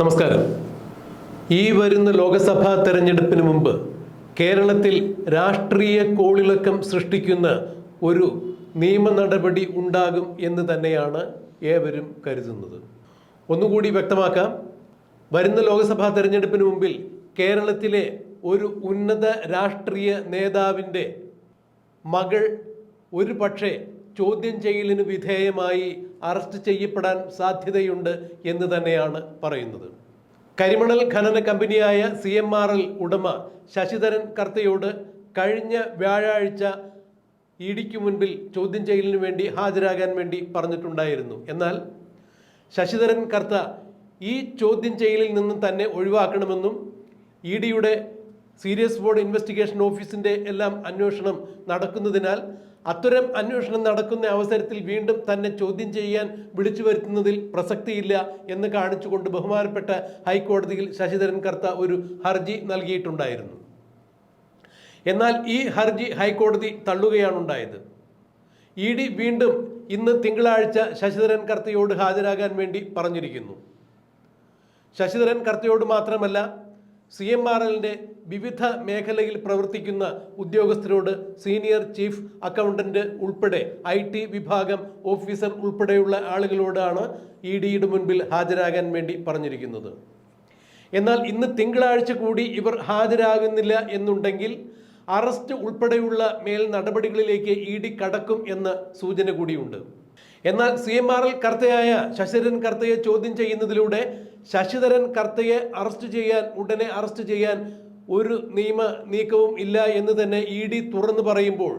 നമസ്കാരം. ഈ വരുന്ന ലോക്സഭാ തെരഞ്ഞെടുപ്പിന് മുമ്പ് കേരളത്തിൽ രാഷ്ട്രീയ കോളിളക്കം സൃഷ്ടിക്കുന്ന ഒരു നിയമ നടപടി ഉണ്ടാകും എന്ന് തന്നെയാണ് ഏവരും കരുതുന്നത്. ഒന്നുകൂടി വ്യക്തമാക്കാം. വരുന്ന ലോക്സഭാ തെരഞ്ഞെടുപ്പിന് മുമ്പിൽ കേരളത്തിലെ ഒരു ഉന്നത രാഷ്ട്രീയ നേതാവിന്റെ മകൾ ഒരു പക്ഷേ ചോദ്യം ചെയ്യലിന് വിധേയമായി അറസ്റ്റ് ചെയ്യപ്പെടാൻ സാധ്യതയുണ്ട് എന്ന് തന്നെയാണ് പറയുന്നത്. കരിമണൽ ഖനന കമ്പനിയായ സി എം ആർ എൽ ഉടമ ശശിധരൻ കർത്തയോട് കഴിഞ്ഞ വ്യാഴാഴ്ച ഇ ഡിക്ക് മുൻപിൽ ചോദ്യം ചെയ്യലിന് വേണ്ടി ഹാജരാകാൻ വേണ്ടി പറഞ്ഞിട്ടുണ്ടായിരുന്നു. എന്നാൽ ശശിധരൻ കർത്ത ഈ ചോദ്യം ചെയ്യലിൽ നിന്നും തന്നെ ഒഴിവാക്കണമെന്നും ഇ ഡിയുടെ സീരിയസ് ബോർഡ് ഇൻവെസ്റ്റിഗേഷൻ ഓഫീസിന്റെ എല്ലാം അന്വേഷണം നടക്കുന്നതിനാൽ അത്തരം അന്വേഷണം നടക്കുന്ന അവസരത്തിൽ വീണ്ടും തന്നെ ചോദ്യം ചെയ്യാൻ വിളിച്ചു വരുത്തുന്നതിൽ പ്രസക്തിയില്ല എന്ന് കാണിച്ചുകൊണ്ട് ബഹുമാനപ്പെട്ട ഹൈക്കോടതിയിൽ ശശിധരൻ കർത്ത ഒരു ഹർജി നൽകിയിട്ടുണ്ടായിരുന്നു. എന്നാൽ ഈ ഹർജി ഹൈക്കോടതി തള്ളുകയാണ് ഉണ്ടായത് ഇ ഡി വീണ്ടും ഇന്ന് തിങ്കളാഴ്ച ശശിധരൻ കർത്തയോട് ഹാജരാകാൻ വേണ്ടി പറഞ്ഞിരിക്കുന്നു. ശശിധരൻ കർത്തയോട് മാത്രമല്ല സി എം ആർ എല്ലിന്റെ വിവിധ മേഖലയിൽ പ്രവർത്തിക്കുന്ന ഉദ്യോഗസ്ഥരോട് സീനിയർ ചീഫ് അക്കൗണ്ടന്റ് ഉൾപ്പെടെ ഐ ടി വിഭാഗം ഓഫീസർ ഉൾപ്പെടെയുള്ള ആളുകളോടാണ് ഇ ഡിയുടെ മുൻപിൽ ഹാജരാകാൻ വേണ്ടി പറഞ്ഞിരിക്കുന്നത്. എന്നാൽ ഇന്ന് തിങ്കളാഴ്ച കൂടി ഇവർ ഹാജരാകുന്നില്ല എന്നുണ്ടെങ്കിൽ അറസ്റ്റ് ഉൾപ്പെടെയുള്ള മേൽ നടപടികളിലേക്ക് ഇ ഡി കടക്കും എന്ന സൂചന കൂടിയുണ്ട്. എന്നാൽ സി എം ആർ എൽ കർത്തയായ ശശിരൻ കർത്തയെ ചോദ്യം ചെയ്യുന്നതിലൂടെ ശശിധരൻ കർത്തയെ അറസ്റ്റ് ചെയ്യാൻ ഉടനെ അറസ്റ്റ് ചെയ്യാൻ ഒരു നിയമ നീക്കവും ഇല്ല എന്ന് തന്നെ ഇ ഡി തുറന്നു പറയുമ്പോൾ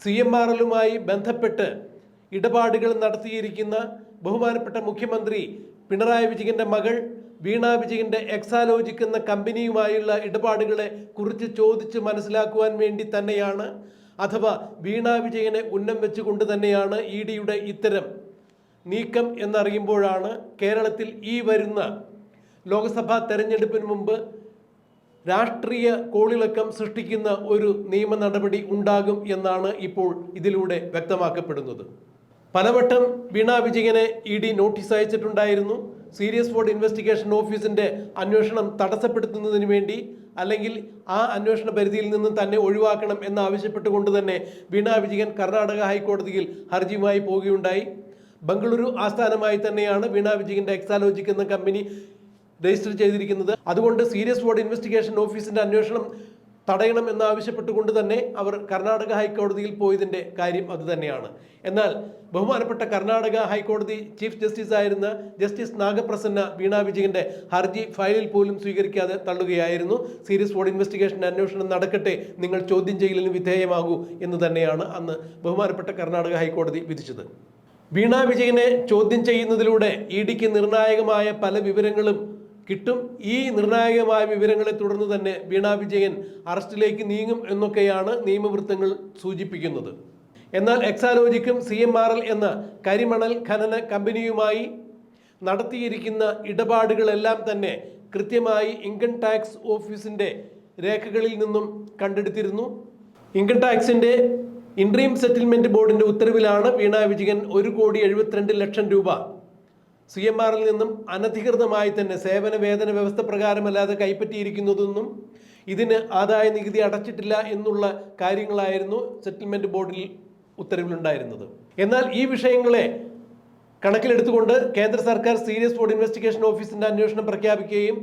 സി എം ആർ എല്ലുമായി ബന്ധപ്പെട്ട് ഇടപാടുകൾ നടത്തിയിരിക്കുന്ന ബഹുമാനപ്പെട്ട മുഖ്യമന്ത്രി പിണറായി വിജയന്റെ മകൾ വീണ വിജയന്റെ എക്സാലോജിക് എന്ന കമ്പനിയുമായുള്ള ഇടപാടുകളെ കുറിച്ച് ചോദിച്ച് മനസ്സിലാക്കുവാൻ വേണ്ടി തന്നെയാണ് അഥവാ വീണ വിജയനെ ഉന്നം വെച്ചുകൊണ്ട് തന്നെയാണ് ഇ ഡിയുടെ ഇത്തരം നീക്കം എന്നറിയുമ്പോഴാണ് കേരളത്തിൽ ഈ വരുന്ന ലോക്സഭാ തെരഞ്ഞെടുപ്പിന് മുമ്പ് രാഷ്ട്രീയ കോളിളക്കം സൃഷ്ടിക്കുന്ന ഒരു നിയമ നടപടി ഉണ്ടാകും എന്നാണ് ഇപ്പോൾ ഇതിലൂടെ വ്യക്തമാക്കപ്പെടുന്നത്. പലവട്ടം വീണ വിജയനെ ഇ ഡി നോട്ടീസ് അയച്ചിട്ടുണ്ടായിരുന്നു. സീരിയസ് ഫോർഡ് ഇൻവെസ്റ്റിഗേഷൻ ഓഫീസിന്റെ അന്വേഷണം തടസ്സപ്പെടുത്തുന്നതിന് വേണ്ടി അല്ലെങ്കിൽ ആ അന്വേഷണ പരിധിയിൽ നിന്നും തന്നെ ഒഴിവാക്കണം എന്നാവശ്യപ്പെട്ടുകൊണ്ട് തന്നെ വീണ വിജയൻ കർണാടക ഹൈക്കോടതിയിൽ ഹർജിയുമായി പോവുകയുണ്ടായി. ബംഗളൂരു ആസ്ഥാനമായി തന്നെയാണ് വീണ വിജയന്റെ എക്സാലോജിക് എന്ന കമ്പനി രജിസ്റ്റർ ചെയ്തിരിക്കുന്നത്. അതുകൊണ്ട് സീരിയസ് ബോർഡ് ഇൻവെസ്റ്റിഗേഷൻ ഓഫീസിന്റെ അന്വേഷണം തടയണം എന്നാവശ്യപ്പെട്ടുകൊണ്ട് തന്നെ അവർ കർണാടക ഹൈക്കോടതിയിൽ പോയതിന്റെ കാര്യം അതുതന്നെയാണ് എന്നാൽ ബഹുമാനപ്പെട്ട കർണാടക ഹൈക്കോടതി ചീഫ് ജസ്റ്റിസ് ആയിരുന്ന ജസ്റ്റിസ് നാഗപ്രസന്ന വീണ വിജയന്റെ ഹർജി ഫയലിൽ പോലും സ്വീകരിക്കാതെ തള്ളുകയായിരുന്നു. സീരിയസ് ബോർഡ് ഇൻവെസ്റ്റിഗേഷൻ അന്വേഷണം നടക്കട്ടെ നിങ്ങൾ ചോദ്യം ചെയ്യലിന് വിധേയമാകൂ എന്ന് തന്നെയാണ് അന്ന് ബഹുമാനപ്പെട്ട കർണാടക ഹൈക്കോടതി വിധിച്ചത്. വീണ വിജയനെ ചോദ്യം ചെയ്യുന്നതിലൂടെ ഇ ഡിക്ക് നിർണായകമായ പല വിവരങ്ങളും കിട്ടും. ഈ നിർണായകമായ വിവരങ്ങളെ തുടർന്ന് തന്നെ വീണ വിജയൻ അറസ്റ്റിലേക്ക് നീങ്ങും എന്നൊക്കെയാണ് നിയമവൃത്തങ്ങൾ സൂചിപ്പിക്കുന്നത്. എന്നാൽ എക്സാലോജിക്കും സി എം ആർ എൽ എന്ന കരിമണൽ ഖനന കമ്പനിയുമായി നടത്തിയിരിക്കുന്ന ഇടപാടുകളെല്ലാം തന്നെ കൃത്യമായി ഇൻകം ടാക്സ് ഓഫീസിന്റെ രേഖകളിൽ നിന്നും കണ്ടെടുത്തിരുന്നു. ഇൻകം ടാക്സിന്റെ ഇൻട്രീം സെറ്റിൽമെന്റ് ബോർഡിന്റെ ഉത്തരവിലാണ് വീണ വിജയൻ ഒരു കോടി എഴുപത്തിരണ്ട് ലക്ഷം രൂപ. സി എം ആറിൽ നിന്നും അനധികൃതമായി തന്നെ സേവന വേതന വ്യവസ്ഥ പ്രകാരമല്ലാതെ കൈപ്പറ്റിയിരിക്കുന്നതെന്നും ഇതിന് ആദായ നികുതി അടച്ചിട്ടില്ല എന്നുള്ള കാര്യങ്ങളായിരുന്നു സെറ്റിൽമെന്റ് ബോർഡിൽ ഉത്തരവിലുണ്ടായിരുന്നത്. എന്നാൽ ഈ വിഷയങ്ങളെ കണക്കിലെടുത്തുകൊണ്ട് കേന്ദ്ര സർക്കാർ സീരിയസ് ബോർഡ് ഇൻവെസ്റ്റിഗേഷൻ ഓഫീസിന്റെ അന്വേഷണം പ്രഖ്യാപിക്കുകയും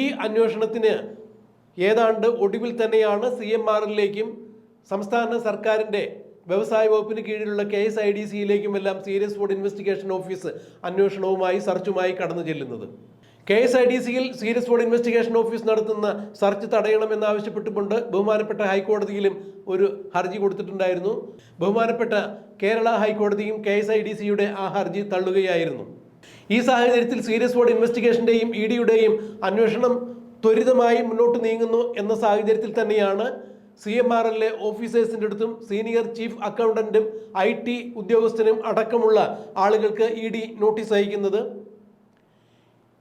ഈ അന്വേഷണത്തിന് ഏതാണ്ട് ഒടുവിൽ തന്നെയാണ് സി എം ആറിലേക്കും സംസ്ഥാന സർക്കാരിന്റെ വ്യവസായ വകുപ്പിന് കീഴിലുള്ള കെ എസ് ഐ ഡി സിയിലേക്കും എല്ലാം സീരിയസ് ഫുഡ് ഇൻവെസ്റ്റിഗേഷൻ ഓഫീസ് അന്വേഷണവുമായി സെർച്ചുമായി കടന്നു ചെല്ലുന്നത്. കെ എസ് ഐ ഡി സിയിൽ സീരിയസ് ഫുഡ് ഇൻവെസ്റ്റിഗേഷൻ ഓഫീസ് നടത്തുന്ന സെർച്ച് തടയണമെന്നാവശ്യപ്പെട്ടുകൊണ്ട് ബഹുമാനപ്പെട്ട ഹൈക്കോടതിയിലും ഒരു ഹർജി കൊടുത്തിട്ടുണ്ടായിരുന്നു. ബഹുമാനപ്പെട്ട കേരള ഹൈക്കോടതിയും കെ എസ് ഐ ഡി സിയുടെ ആ ഹർജി തള്ളുകയായിരുന്നു. ഈ സാഹചര്യത്തിൽ സീരിയസ് ഫുഡ് ഇൻവെസ്റ്റിഗേഷന്റെയും ഇ ഡിയുടെയും അന്വേഷണം ത്വരിതമായി മുന്നോട്ട് നീങ്ങുന്നു എന്ന സാഹചര്യത്തിൽ തന്നെയാണ് സി എം ആർ എല്ലിലെ ഓഫീസേഴ്സിന്റെ അടുത്തും സീനിയർ ചീഫ് അക്കൗണ്ടന്റും ഐ ടി ഉദ്യോഗസ്ഥനും അടക്കമുള്ള ആളുകൾക്ക് ഇ ഡി നോട്ടീസ് അയക്കുന്നത്.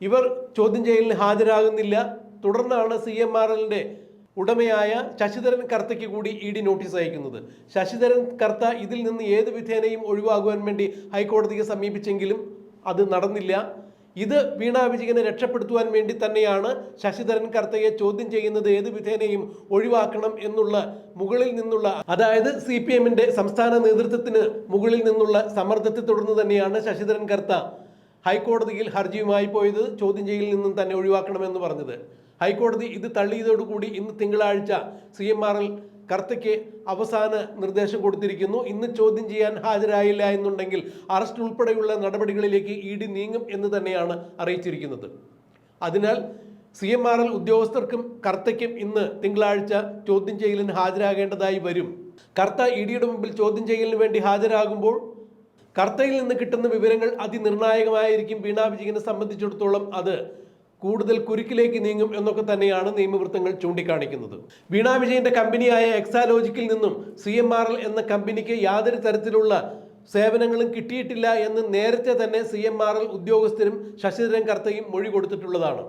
ഇവർ ചോദ്യം ചെയ്യലിന് ഹാജരാകുന്നില്ല. തുടർന്നാണ് സി എം ആർ എല്ലിന്റെ ഉടമയായ ശശിധരൻ കർത്തയ്ക്ക് കൂടി ഇ ഡി നോട്ടീസ് അയക്കുന്നത്. ശശിധരൻ കർത്ത ഇതിൽ നിന്ന് ഏത് വിധേനയും ഒഴിവാകുവാൻ വേണ്ടി ഹൈക്കോടതിയെ സമീപിച്ചെങ്കിലും അത് നടന്നില്ല. ഇത് വീണ വിജയനെ രക്ഷപ്പെടുത്തുവാൻ വേണ്ടി തന്നെയാണ് ശശിധരൻ കർത്തയെ ചോദ്യം ചെയ്യുന്നത് ഏത് വിധേനയും ഒഴിവാക്കണം എന്നുള്ള മുകളിൽ നിന്നുള്ള അതായത് സി പി എമ്മിന്റെ സംസ്ഥാന നേതൃത്വത്തിന് മുകളിൽ നിന്നുള്ള സമ്മർദ്ദത്തെ തുടർന്ന് തന്നെയാണ് ശശിധരൻ കർത്ത ഹൈക്കോടതിയിൽ ഹർജിയുമായി പോയത് ചോദ്യം ചെയ്യലിൽ നിന്നും തന്നെ ഒഴിവാക്കണമെന്ന് പറഞ്ഞത്. ഹൈക്കോടതി ഇത് തള്ളിയതോടുകൂടി ഇന്ന് തിങ്കളാഴ്ച സി എം ആർ എൽ കർത്തയ്ക്ക് അവസാന നിർദ്ദേശം കൊടുത്തിരിക്കുന്നു. ഇന്ന് ചോദ്യം ചെയ്യാൻ ഹാജരായില്ല എന്നുണ്ടെങ്കിൽ അറസ്റ്റ് ഉൾപ്പെടെയുള്ള നടപടികളിലേക്ക് ഇ ഡി നീങ്ങും എന്ന് തന്നെയാണ് അറിയിച്ചിരിക്കുന്നത്. അതിനാൽ സി എം ആർ എൽ ഉദ്യോഗസ്ഥർക്കും കർത്തയ്ക്കും ഇന്ന് തിങ്കളാഴ്ച ചോദ്യം ചെയ്യലിന് ഹാജരാകേണ്ടതായി വരും. കർത്ത ഇ ഡിയുടെ മുമ്പിൽ ചോദ്യം ചെയ്യലിന് വേണ്ടി ഹാജരാകുമ്പോൾ കർത്തയിൽ നിന്ന് കിട്ടുന്ന വിവരങ്ങൾ അതിനിർണായകമായിരിക്കും. വീണാ വിജയനെ സംബന്ധിച്ചിടത്തോളം അത് കൂടുതൽ കുരുക്കിലേക്ക് നീങ്ങും എന്നൊക്കെ തന്നെയാണ് നിയമവൃത്തങ്ങൾ ചൂണ്ടിക്കാണിക്കുന്നത്. വീണ വിജയന്റെ കമ്പനിയായ എക്സാലോജിക്കിൽ നിന്നും സി എന്ന കമ്പനിക്ക് യാതൊരു തരത്തിലുള്ള സേവനങ്ങളും കിട്ടിയിട്ടില്ല എന്ന് നേരത്തെ തന്നെ സി എം ആർ എൽ ഉദ്യോഗസ്ഥരും ശശിധരൻ കർത്തയും മൊഴി കൊടുത്തിട്ടുള്ളതാണ്.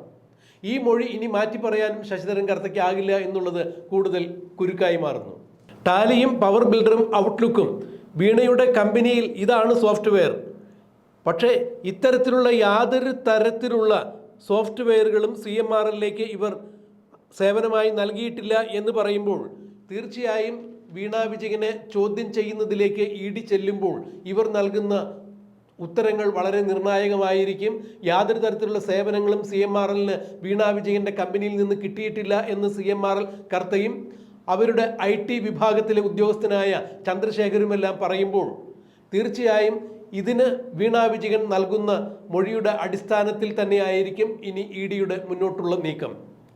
ഈ മൊഴി ഇനി മാറ്റി പറയാനും ശശിധരൻ കർത്തയ്ക്ക് ആകില്ല എന്നുള്ളത് കൂടുതൽ കുരുക്കായി മാറുന്നു. ടാലിയും പവർ ബിൽഡറും ഔട്ട്ലുക്കും വീണയുടെ കമ്പനിയിൽ ഇതാണ് സോഫ്റ്റ്വെയർ. പക്ഷേ ഇത്തരത്തിലുള്ള യാതൊരു തരത്തിലുള്ള സോഫ്റ്റ്വെയറുകളും സി എം ആർ എല്ലിലേക്ക് ഇവർ സേവനമായി നൽകിയിട്ടില്ല എന്ന് പറയുമ്പോൾ തീർച്ചയായും വീണ വിജയനെ ചോദ്യം ചെയ്യുന്നതിലേക്ക് ഇടി ചെല്ലുമ്പോൾ ഇവർ നൽകുന്ന ഉത്തരങ്ങൾ വളരെ നിർണായകമായിരിക്കും. യാതൊരു തരത്തിലുള്ള സേവനങ്ങളും സി എം ആർ എല്ലിന് വീണ വിജയന്റെ കമ്പനിയിൽ നിന്ന് കിട്ടിയിട്ടില്ല എന്ന് സി എം ആർ എൽ കർത്തയും അവരുടെ ഐ ടി വിഭാഗത്തിലെ ഉദ്യോഗസ്ഥനായ ചന്ദ്രശേഖരുമെല്ലാം പറയുമ്പോൾ തീർച്ചയായും ഇതിന് വീണാ വിജയൻ നൽകുന്ന മൊഴിയുടെ അടിസ്ഥാനത്തിൽ തന്നെയായിരിക്കും ഇനി ഇ ഡിയുടെ മുന്നോട്ടുള്ള നീക്കം.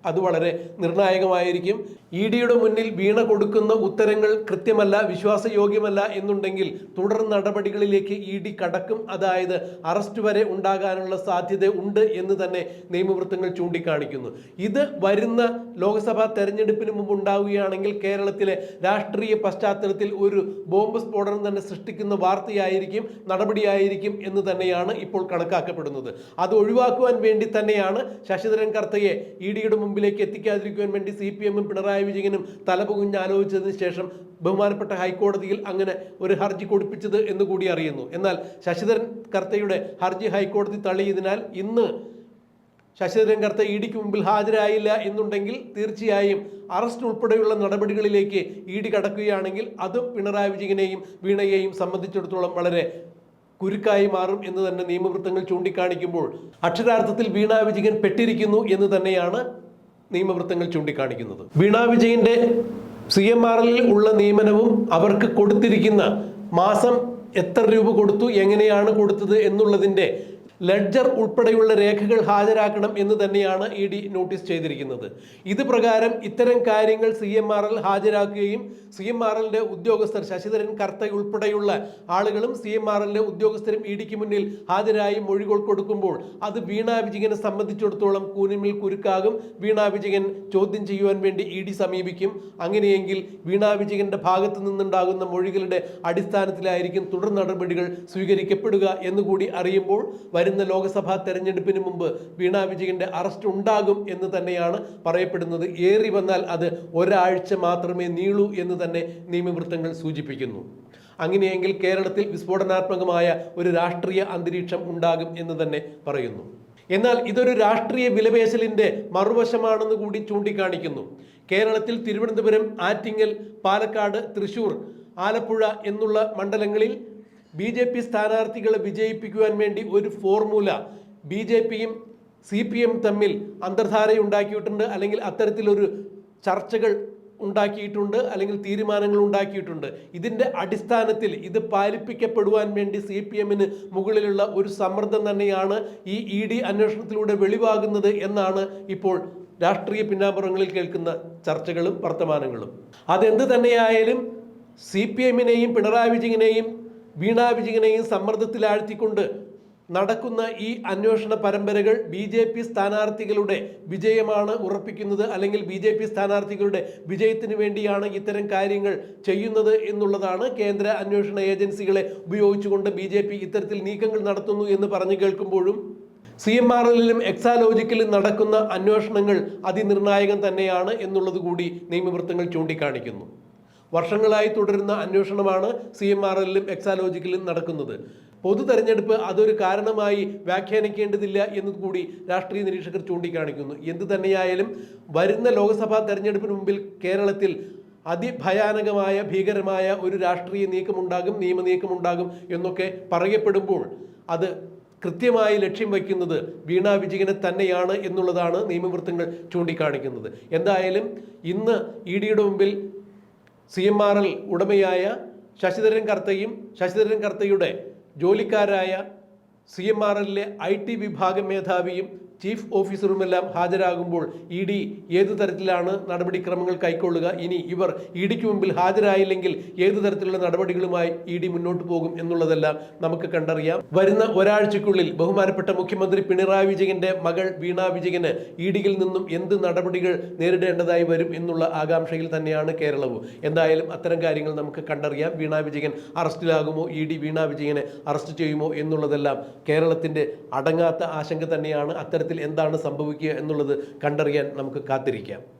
അത് വളരെ നിർണായകമായിരിക്കും. ഇ ഡിയുടെ മുന്നിൽ വീണ കൊടുക്കുന്ന ഉത്തരങ്ങൾ കൃത്യമല്ല വിശ്വാസയോഗ്യമല്ല എന്നുണ്ടെങ്കിൽ തുടർ നടപടികളിലേക്ക് ഇ ഡി കടക്കും. അതായത് അറസ്റ്റ് വരെ ഉണ്ടാകാനുള്ള സാധ്യത ഉണ്ട് എന്ന് തന്നെ നിയമവൃത്തങ്ങൾ ചൂണ്ടിക്കാണിക്കുന്നു. ഇത് വരുന്ന ലോക്സഭാ തെരഞ്ഞെടുപ്പിന് മുമ്പ് ഉണ്ടാവുകയാണെങ്കിൽ കേരളത്തിലെ രാഷ്ട്രീയ പശ്ചാത്തലത്തിൽ ഒരു ബോംബ് സ്ഫോടനം തന്നെ സൃഷ്ടിക്കുന്ന വാർത്തയായിരിക്കും നടപടിയായിരിക്കും എന്ന് തന്നെയാണ് ഇപ്പോൾ കണക്കാക്കപ്പെടുന്നത്. അത് ഒഴിവാക്കുവാൻ വേണ്ടി തന്നെയാണ് ശശിധരൻ കർത്തയെ ഇ ഡിയുടെ മുമ്പിലേക്ക് എത്തിക്കാതിരിക്കുവാൻ വേണ്ടി സി പി എമ്മും പിണറായി വിജയനും തലപുകുഞ്ഞ് ആലോചിച്ചതിന് ശേഷം ബഹുമാനപ്പെട്ട ഹൈക്കോടതിയിൽ അങ്ങനെ ഒരു ഹർജി കൊടുപ്പിച്ചത് എന്ന് കൂടി അറിയുന്നു. എന്നാൽ ശശിധരൻ കർത്തയുടെ ഹർജി ഹൈക്കോടതി തള്ളിയതിനാൽ ഇന്ന് ശശിധരൻ കർത്ത ഇ ഡിക്ക് മുമ്പിൽ ഹാജരായില്ല എന്നുണ്ടെങ്കിൽ തീർച്ചയായും അറസ്റ്റ് ഉൾപ്പെടെയുള്ള നടപടികളിലേക്ക് ഇ ഡി കടക്കുകയാണെങ്കിൽ അതും പിണറായി വിജയനെയും വീണയെയും സംബന്ധിച്ചിടത്തോളം വളരെ കുരുക്കായി മാറും എന്ന് തന്നെ നിയമവൃത്തങ്ങൾ ചൂണ്ടിക്കാണിക്കുമ്പോൾ അക്ഷരാർത്ഥത്തിൽ വീണ വിജയൻ പെട്ടിരിക്കുന്നു എന്ന് തന്നെയാണ് നിയമവൃത്തങ്ങൾ ചൂണ്ടിക്കാണിക്കുന്നത്. വീണ വിജയന്റെ സി എം എല്ലിൽ ഉള്ള നിയമനവും അവർക്ക് കൊടുത്തിരിക്കുന്ന മാസം എത്ര രൂപ കൊടുത്തു എങ്ങനെയാണ് കൊടുത്തത് എന്നുള്ളതിന്റെ ലെഡ്ജർ ഉൾപ്പെടെയുള്ള രേഖകൾ ഹാജരാക്കണം എന്ന് തന്നെയാണ് ഇ ഡി നോട്ടീസ് ചെയ്തിരിക്കുന്നത്. ഇത് പ്രകാരം ഇത്തരം കാര്യങ്ങൾ സി എം ആർ എൽ ഹാജരാക്കുകയും സി എം ആർ എല്ലിന്റെ ഉദ്യോഗസ്ഥർ ശശിധരൻ കർത്ത ഉൾപ്പെടെയുള്ള ആളുകളും സി എം ആർ എല്ലിന്റെ ഉദ്യോഗസ്ഥരും ഇ ഡിക്ക് മുന്നിൽ ഹാജരായി മൊഴികൾ കൊടുക്കുമ്പോൾ അത് വീണ വിജയനെ സംബന്ധിച്ചിടത്തോളം കൂനിമിൽ കുരുക്കാകും. വീണ വിജയൻ ചോദ്യം ചെയ്യുവാൻ വേണ്ടി ഇ ഡി സമീപിക്കും. അങ്ങനെയെങ്കിൽ വീണ വിജയന്റെ ഭാഗത്ത് നിന്നുണ്ടാകുന്ന മൊഴികളുടെ അടിസ്ഥാനത്തിലായിരിക്കും തുടർ നടപടികൾ സ്വീകരിക്കപ്പെടുക എന്നുകൂടി അറിയുമ്പോൾ വരുന്ന ലോക്സഭാ തെരഞ്ഞെടുപ്പിന് മുമ്പ് വീണ വിജയന്റെ അറസ്റ്റ് ഉണ്ടാകും എന്ന് തന്നെയാണ് പറയപ്പെടുന്നത്. ഏറി വന്നാൽ അത് ഒരാഴ്ച മാത്രമേ നീളൂ എന്ന് തന്നെ നിയമവൃത്തങ്ങൾ സൂചിപ്പിക്കുന്നു. അങ്ങനെയെങ്കിൽ കേരളത്തിൽ വിസ്ഫോടനാത്മകമായ ഒരു രാഷ്ട്രീയ അന്തരീക്ഷം ഉണ്ടാകും എന്ന് തന്നെ പറയുന്നു. എന്നാൽ ഇതൊരു രാഷ്ട്രീയ വിലപേശലിന്റെ മറുവശമാണെന്ന് കൂടി ചൂണ്ടിക്കാണിക്കുന്നു. കേരളത്തിൽ തിരുവനന്തപുരം ആറ്റിങ്ങൽ പാലക്കാട് തൃശൂർ ആലപ്പുഴ എന്നുള്ള മണ്ഡലങ്ങളിൽ ബി ജെ പി സ്ഥാനാർത്ഥികളെ വിജയിപ്പിക്കുവാൻ വേണ്ടി ഒരു ഫോർമുല ബി ജെ പിയും സി പി എം തമ്മിൽ അന്തർധാരയുണ്ടാക്കിയിട്ടുണ്ട് അല്ലെങ്കിൽ അത്തരത്തിലൊരു ചർച്ചകൾ ഉണ്ടാക്കിയിട്ടുണ്ട് അല്ലെങ്കിൽ തീരുമാനങ്ങൾ ഉണ്ടാക്കിയിട്ടുണ്ട്. ഇതിന്റെ അടിസ്ഥാനത്തിൽ ഇത് പാലിപ്പിക്കപ്പെടുവാൻ വേണ്ടി സി പി എമ്മിന് മുകളിലുള്ള ഒരു സമ്മർദ്ദം തന്നെയാണ് ഈ ഇ ഡി അന്വേഷണത്തിലൂടെ വെളിവാകുന്നത് എന്നാണ് ഇപ്പോൾ രാഷ്ട്രീയ പിന്നാമ്പുറങ്ങളിൽ കേൾക്കുന്ന ചർച്ചകളും വർത്തമാനങ്ങളും. അതെന്ത് തന്നെയായാലും സി പി എമ്മിനെയും പിണറായി വിജയനെയും വീണ വിജയനെയും സമ്മർദ്ദത്തിലാഴ്ത്തിക്കൊണ്ട് നടക്കുന്ന ഈ അന്വേഷണ പരമ്പരകൾ ബി ജെ പി സ്ഥാനാർത്ഥികളുടെ വിജയമാണ് ഉറപ്പിക്കുന്നത് അല്ലെങ്കിൽ ബി ജെ പി സ്ഥാനാർത്ഥികളുടെ വിജയത്തിന് വേണ്ടിയാണ് ഇത്തരം കാര്യങ്ങൾ ചെയ്യുന്നത് എന്നുള്ളതാണ് കേന്ദ്ര അന്വേഷണ ഏജൻസികളെ ഉപയോഗിച്ചുകൊണ്ട് ബി ജെ പി ഇത്തരത്തിൽ നീക്കങ്ങൾ നടത്തുന്നു എന്ന് പറഞ്ഞു കേൾക്കുമ്പോഴും സി എം ആർ എല്ലിലും എക്സാലോജിക്കലും നടക്കുന്ന അന്വേഷണങ്ങൾ അതിനിർണായകം തന്നെയാണ് എന്നുള്ളത് കൂടി നിയമവൃത്തങ്ങൾ ചൂണ്ടിക്കാണിക്കുന്നു. വർഷങ്ങളായി തുടരുന്ന അന്വേഷണമാണ് സി എം ആർ എല്ലിലും എക്സാലോജിക്കലും നടക്കുന്നത്. പൊതു തെരഞ്ഞെടുപ്പ് അതൊരു കാരണമായി വ്യാഖ്യാനിക്കേണ്ടതില്ല എന്ന് കൂടി രാഷ്ട്രീയ നിരീക്ഷകർ ചൂണ്ടിക്കാണിക്കുന്നു. എന്തു തന്നെയായാലും വരുന്ന ലോക്സഭാ തെരഞ്ഞെടുപ്പിന് മുമ്പിൽ കേരളത്തിൽ അതിഭയാനകമായ ഭീകരമായ ഒരു രാഷ്ട്രീയ നീക്കമുണ്ടാകും നിയമ നീക്കമുണ്ടാകും എന്നൊക്കെ പറയപ്പെടുമ്പോൾ അത് കൃത്യമായി ലക്ഷ്യം വയ്ക്കുന്നത് വീണ വിജയനെ തന്നെയാണ് എന്നുള്ളതാണ് നിയമവൃത്തങ്ങൾ ചൂണ്ടിക്കാണിക്കുന്നത്. എന്തായാലും ഇന്ന് ഇ ഡിയുടെ മുമ്പിൽ സി എം ആർ എൽ ഉടമയായ ശശിധരൻ കർത്തയും ശശിധരൻ കർത്തയുടെ ജോലിക്കാരായ സി എം ആർ എല്ലിലെ ഐ ടി വിഭാഗം മേധാവിയും ചീഫ് ഓഫീസറുമെല്ലാം ഹാജരാകുമ്പോൾ ഇ ഡി ഏതു തരത്തിലാണ് നടപടിക്രമങ്ങൾ കൈക്കൊള്ളുക? ഇനി ഇവർ ഇ ഡിക്ക് മുമ്പിൽ ഹാജരായില്ലെങ്കിൽ ഏതു തരത്തിലുള്ള നടപടികളുമായി ഇ ഡി മുന്നോട്ട് പോകും എന്നുള്ളതെല്ലാം നമുക്ക് കണ്ടറിയാം. വരുന്ന ഒരാഴ്ചക്കുള്ളിൽ ബഹുമാനപ്പെട്ട മുഖ്യമന്ത്രി പിണറായി വിജയന്റെ മകൾ വീണ വിജയന് ഇ ഡിയിൽ നിന്നും എന്ത് നടപടികൾ നേരിടേണ്ടതായി വരും എന്നുള്ള ആകാംക്ഷയിൽ തന്നെയാണ് കേരളവും. എന്തായാലും അത്തരം കാര്യങ്ങൾ നമുക്ക് കണ്ടറിയാം. വീണ വിജയൻ അറസ്റ്റിലാകുമോ? ഇ ഡി വീണ വിജയനെ അറസ്റ്റ് ചെയ്യുമോ? എന്നുള്ളതെല്ലാം കേരളത്തിന്റെ അടങ്ങാത്ത ആശങ്ക തന്നെയാണ്. അത്തരത്തിൽ എന്താണ് സംഭവിക്കുക എന്നുള്ളത് കണ്ടറിയാൻ നമുക്ക് കാത്തിരിക്കാം.